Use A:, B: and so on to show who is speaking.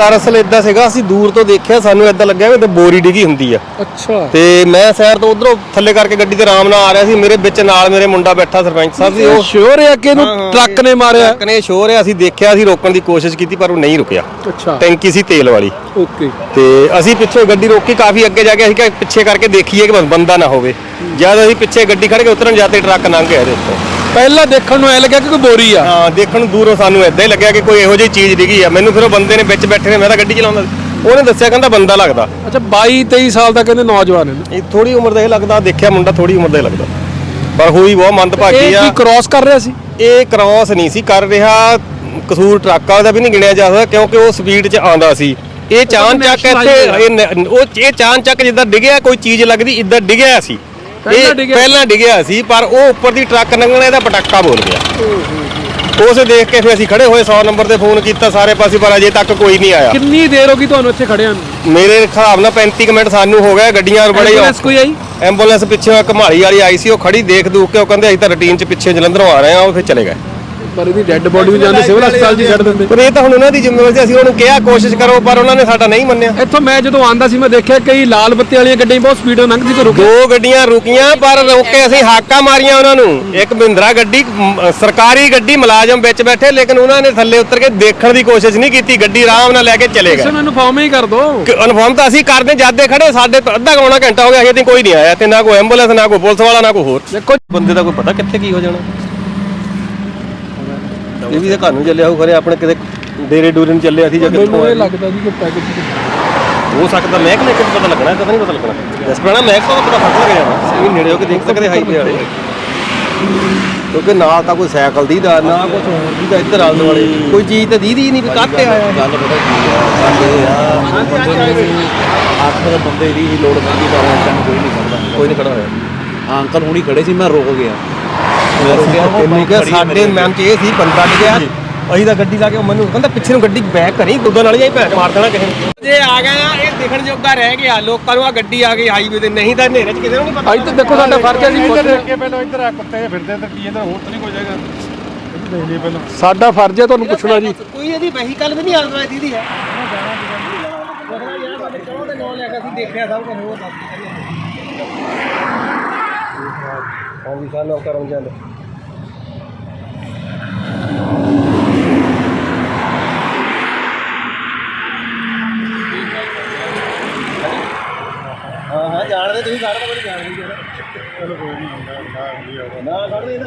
A: ਦਰਅਸਲ ਇਦਾਂ ਸੀਗਾ ਅਸੀਂ ਦੂਰ ਤੋਂ ਦੇਖਿਆ ਸਾਨੂੰ ਇਦਾਂ ਲੱਗਿਆ ਵੀ ਤੇ ਬੋਰੀ ਡਿੱਗੀ ਹੁੰਦੀ ਆ।
B: ਅੱਛਾ।
A: ਤੇ ਮੈਂ ਸੈਰ ਤੋਂ ਉਧਰੋਂ ਥੱਲੇ ਕਰਕੇ ਗੱਡੀ ਤੇ ਆਰਾਮ ਨਾਲ ਆ ਰਿਹਾ ਸੀ ਮੇਰੇ ਵਿੱਚ ਨਾਲ ਮੇਰੇ ਮੁੰਡਾ ਬੈਠਾ ਸਰਪੰਚ ਸਾਹਿਬ ਸੀ ਉਹ
B: ਸ਼ੋਰ ਹੈ ਕਿ ਇਹਨੂੰ ਟਰੱਕ ਨੇ ਮਾਰਿਆ?
A: ਟਰੱਕ ਨੇ ਸ਼ੋਰ ਹੈ ਅਸੀਂ ਦੇਖਿਆ ਅਸੀਂ ਰੋਕਣ ਦੀ ਕੋਸ਼ਿਸ਼ ਕੀਤੀ ਪਰ ਉਹ ਨਹੀਂ ਰੁਕਿਆ।
B: ਅੱਛਾ।
A: ਟੈਂਕੀ ਸੀ ਤੇਲ ਵਾਲੀ।
B: ਓਕੇ।
A: ਤੇ ਅਸੀਂ ਪਿੱਛੇ ਗੱਡੀ ਰੋਕੀ ਕਾਫੀ ਅੱਗੇ ਜਾ ਕੇ ਅਸੀਂ ਕਿਹਾ ਪਿੱਛੇ ਕਰਕੇ ਦੇਖੀਏ ਕਿ ਬੰਦਾ ਨਾ ਹੋਵੇ। ਜਦ ਅਸੀਂ ਪਿੱਛੇ ਗੱਡੀ ਖੜ ਕੇ ਉਤਰਨ ਜਾਂਦੇ ਟਰੱਕ ਲੰਘ ਗਿਆ ਇਹਦੇ ਉੱਤੇ।
B: ਪਹਿਲਾਂ ਦੇਖਣ ਨੂੰ ਐ ਲੱਗਿਆ ਕਿ ਕੋਈ ਬੋਰੀ ਆ।
A: ਹਾਂ ਦੇਖਣ ਨੂੰ ਦੂਰੋਂ ਸਾਨੂੰ ਇਦਾਂ ਹੀ ਲੱਗਿਆ ਕਿ ਕੋਈ ਇਹੋ ਜਿਹੀ ਚੀਜ਼ ਡਿੱਗੀ ਆ। ਮੈਨੂੰ ਫਿਰ ਉਹ ਬੰਦੇ ਨੇ ਵਿੱਚ ਬੈਠੇ ਨੇ ਮੈਂ ਤਾਂ ਗੱਡੀ ਚਲਾਉਂਦਾ ਸੀ। ਉਹਨੇ ਦੱਸਿਆ ਕਹਿੰਦਾ ਬੰਦਾ ਲੱਗਦਾ।
B: ਅੱਛਾ 22 23 ਸਾਲ ਦਾ ਕਹਿੰਦੇ ਨੌਜਵਾਨ ਹੈ।
A: ਇਹ ਥੋੜੀ ਉਮਰ ਦਾ ਇਹ ਲੱਗਦਾ ਦੇਖਿਆ ਮੁੰਡਾ ਥੋੜੀ ਉਮਰ ਦਾ ਹੀ ਲੱਗਦਾ। ਪਰ ਹੋਈ ਬਹੁਤ ਮੰਦਭਾਗੀ
B: ਇਹ
A: ਆ।
B: ਕੀ ਕ੍ਰਾਸ ਕਰ ਰਿਹਾ ਸੀ?
A: ਇਹ ਕ੍ਰਾਸ ਨਹੀਂ ਸੀ ਕਰ ਰਿਹਾ। ਕਸੂਰ ਟਰੱਕ ਦਾ ਵੀ ਨਹੀਂ ਗਿਣਿਆ ਜਾ ਸਕਦਾ ਕਿਉਂਕਿ ਉਹ ਸਪੀਡ 'ਚ ਆਂਦਾ ਸੀ। ਇਹ ਚਾਨ ਚੱਕ ਇੱਥੇ ਇਹ ਨ- ਉਹ ਇਹ ਚਾਨ ਚੱਕ ਜਿੱਦਾਂ ਡਿੱਗਿਆ ਕੋਈ ਚੀਜ਼ ਲੱਗਦੀ ਇੱਦਾਂ ਡਿੱਗਿਆ ਸੀ।
B: ਪਹਿਲਾਂ
A: ਇਹ
B: ਡਿੱਗਿਆ?
A: ਪਹਿਲਾਂ ਡਿੱਗਿਆ ਸੀ ਪਰ ਉਹ ਉੱਪਰ ਦੀ ਟਰੱਕ ਲੰਘਣਾ ਇਹਦਾ ਪਟਾਕਾ ਬੋਲ ਗਿਆ। ਉਸੇ ਦੇਖ ਕੇ ਫਿਰ ਅਸੀਂ ਖੜੇ ਹੋਏ 100 ਨੰਬਰ ਤੇ ਫੋਨ ਕੀਤਾ ਸਾਰੇ ਪਾਸੇ ਪਰ ਅਜੇ ਤੱਕ ਕੋਈ ਨਹੀਂ ਆਇਆ।
B: ਕਿੰਨੀ ਦੇਰ ਹੋ ਗਈ ਤੁਹਾਨੂੰ ਇੱਥੇ ਖੜਿਆਂ ਨੂੰ?
A: ਮੇਰੇ ਹਿਸਾਬ ਨਾਲ 35 ਕੁ ਮਿੰਟ ਸਾਨੂੰ ਹੋ ਗਏ ਗੱਡੀਆਂ ਬੜੇ
B: Ambulance ਕੋਈ ਆਈ?
A: ਐਂਬੂਲੈਂਸ ਪਿੱਛੇ ਘਮਾਲੀ ਵਾਲੀ ਆਈ ਸੀ ਉਹ ਖੜੀ ਦੇਖ ਦੂਖ ਕੇ ਉਹ ਕਹਿੰਦੇ ਅਸੀਂ ਤਾਂ ਰੂਟੀਨ 'ਚ ਪਿੱਛੇ ਜਲੰਧਰੋਂ ਆ ਰਹੇ ਆ ਉਹ ਫਿਰ ਚਲੇ ਗਏ।
B: ਪਰ ਇਹਦੀ ਡੈੱਡ ਬੋਡੀ ਵੀ ਜਾਂਦੇ ਸਿਵਲ ਹਸਪਤਾਲ 'ਚ ਹੀ ਛੱਡ ਦਿੰਦੇ।
A: ਪਰ ਇਹ ਤਾਂ ਹੁਣ ਉਹਨਾਂ ਦੀ ਜ਼ਿੰਮੇਵਾਰੀ ਸੀ ਅਸੀਂ ਉਹਨੂੰ ਕਿਹਾ ਕੋਸ਼ਿਸ਼ ਕਰੋ ਪਰ ਉਹਨਾਂ ਨੇ ਸਾਡਾ ਨਹੀਂ ਮੰਨਿਆ।
B: ਇੱਥੋਂ ਮੈਂ ਜਦੋਂ ਆਂਦਾ ਸੀ ਮੈਂ ਦੇਖਿਆ ਕਈ ਲਾਲ ਬੱਤੀ ਵਾਲੀਆਂ ਗੱਡੀਆਂ ਬਹੁਤ ਸਪੀਡ ਨਾਲ ਲੰਘਦੀ ਤੇ ਰੁਕੇ
A: ਦੋ ਗੱਡੀਆਂ ਰੁਕੀਆਂ ਪਰ ਰੋਕ ਕੇ ਅਸੀਂ ਹਾਕਾ ਮਾਰੀਆਂ ਉਹਨਾਂ ਨੂੰ। ਇੱਕ ਮਹਿੰਦਰਾ ਗੱਡੀ ਮ, ਸਰਕਾਰੀ ਗੱਡੀ ਮੁਲਾਜ਼ਮ ਵਿੱਚ ਬੈਠੇ ਲੇਕਿਨ ਉਹਨਾਂ ਨੇ ਥੱਲੇ ਉਤਰ ਕੇ ਦੇਖਣ ਦੀ ਕੋਸ਼ਿਸ਼ ਨਹੀਂ ਕੀਤੀ ਗੱਡੀ ਆਰਾਮ ਨਾਲ ਲੈ ਕੇ ਚਲੇ ਗਏ।
B: ਨੂੰ ਇਨਫਾਰਮ ਹੀ ਕਰ ਦੋ।
A: ਅਨਫਰਮ ਤਾਂ ਅਸੀਂ ਕਰਦੇ ਜਾਂਦੇ ਖੜੇ ਸਾਡੇ ਤੋਂ ਅੱਧਾ ਘੰਟਾ ਘੰਟਾ ਹੋ ਗਿਆ ਹਜੇ ਤੱਕ ਕੋਈ ਨਹੀਂ ਆਇਆ ਤੇ ਨਾ ਕੋਈ ਐਂਬੂਲੈਂਸ ਨਾ ਕੋਈ ਪੁਲਿਸ ਵਾਲਾ ਨਾ ਕੋਈ ਹੋਰ।
B: ਦੇਖੋ
A: ਬੰਦੇ ਦਾ ਕੋਈ ਪਤਾ ਕਿੱਥੇ ਕੀ ਹੋ ਜਾਣਾ? ਇਹ ਵੀ ਤਾਂ ਘਰ ਨੂੰ ਚੱਲਿਆ ਹੋ ਖਰੇ ਆਪਣੇ ਕਿਤੇ ਡੇਰੇ ਡੂਰੇ ਨੂੰ ਚੱਲਿਆ ਸੀ ਜਾਂ ਕਿੱਥੋਂ
B: ਮੈਨੂੰ ਇਹ ਲੱਗਦਾ ਜੀ ਕਿ ਪੈਕੇਜ
A: ਹੋ ਸਕਦਾ ਮਹਿਕ ਨੇ ਕੁਝ ਪਤਾ ਲੱਗਣਾ ਤਾਂ ਨਹੀਂ ਪਤਾ ਲੱਗਣਾ। ਮਹਿਕ ਤੋਂ ਤਾਂ ਪਤਾ ਫ਼ਰਕ ਲੱਗ ਜਾਣਾ ਇਹ ਵੀ ਨੇੜੇ ਹੋ ਕੇ ਦੇਖ ਸਕਦੇ ਹਾਈਵੇ ਵਾਲੇ। ਕਿਉਂਕਿ ਨਾ ਤਾਂ ਕੋਈ ਸਾਈਕਲ ਦੀ ਦਾ ਨਾ ਕੁਝ ਹੋਰ ਦੀ ਦਾ ਇੱਧਰ ਆਉਣ ਵਾਲੇ ਕੋਈ ਚੀਜ਼ ਤਾਂ ਦੀਦੀ ਨਹੀਂ ਵੀ ਕਾਹਤੇ ਆਇਆ।
C: ਗੱਲ ਪਤਾ ਕੀ ਆ ਬੰਦੇ ਆ ਬੰਦੇ ਨੂੰ ਅੱਠ ਦੇ ਬੰਦੇ ਦੀ ਹੀ ਲੋੜ ਪੈਂਦੀ ਉਸ ਟਾਈਮ ਕੋਈ ਨਹੀਂ ਖੜਦਾ
A: ਕੋਈ ਨਹੀਂ ਖੜਾ ਹੋਇਆ।
C: ਹਾਂ ਅੰਕਲ ਹੁਣੀ ਖੜੇ ਸੀ ਮੈਂ ਰੁਕ ਗਿਆ। ਮੈਂ
A: ਤੈਨੂੰ ਕਿਹਾ
C: ਖੜੀ ਆ
A: ਸਾਡੇ
C: ਮੇਰੀ-
A: ਮਨ 'ਚ ਇਹ ਸੀ ਬੰਦਾ ਡਿੱਗਿਆ ਅਸੀਂ ਤਾਂ ਗੱਡੀ ਲਾ ਕੇ ਉਹ ਮੈਨੂੰ ਕਹਿੰਦਾ ਪਿੱਛੇ ਨੂੰ ਗੱਡੀ ਬੈਕ ਕਰੀ ਦੁੱਧਾਂ ਨਾਲ ਹੀ ਭੈਣ ਮਾਰ ਦੇਣਾ ਕਿਸੇ ਜੇ ਆ ਗਿਆ ਇਹ ਦੇਖਣ ਜੋਗਾ ਰਹਿ ਗਿਆ ਲੋਕਾਂ ਨੂੰ ਆ ਗੱਡੀ ਆ ਗਈ ਹਾਈਵੇ ਤੇ ਨਹੀਂ ਤਾਂ ਹਨੇਰੇ 'ਚ ਕਿਸੇ ਨੂੰ ਨਹੀਂ ਪਤਾ।
B: ਅੱਜ ਤਾਂ ਦੇਖੋ ਸਾਡਾ ਫਰਜ਼ ਹੈ ਜੀ
D: ਪਹਿਲਾਂ ਇੱਧਰ ਆ ਕੁੱਤੇ ਫਿਰਦੇ ਤੇ ਕੀ ਇਹਦਾ ਹੋਰ ਤਾਂ ਨਹੀਂ ਕੋਈ ਜਾਏਗਾ ਇਹ ਦੇਖ ਲਈ ਪਹਿਲਾਂ।
B: ਸਾਡਾ ਫਰਜ਼ ਹੈ ਤੁਹਾਨੂੰ ਪੁੱਛਣਾ ਜੀ।
A: ਕੋਈ ਇਹਦੀ ਵਹੀਕਲ ਵੀ ਨਹੀਂ ਆਉਂਦਾ ਦੀਦੀ ਹੈ। ਦੇਖਿਆ ਸਭ ਕੁਝ ਹੋਰ ਦੱਸ ਹਾਂਜੀ ਸਰ ਨਾਮ ਕਰਮਚੰਦ ਹਾਂ ਹਾਂ ਜਾਣਦੇ ਤੁਸੀਂ ਸਾਰਾ ਕੁਝ ਜਾਣਦੇ ਜੀ। ਚਲੋ
D: ਕੋਈ ਨਹੀਂ ਹੁੰਦਾ
A: ਨਾ ਕੱਢ ਦੇ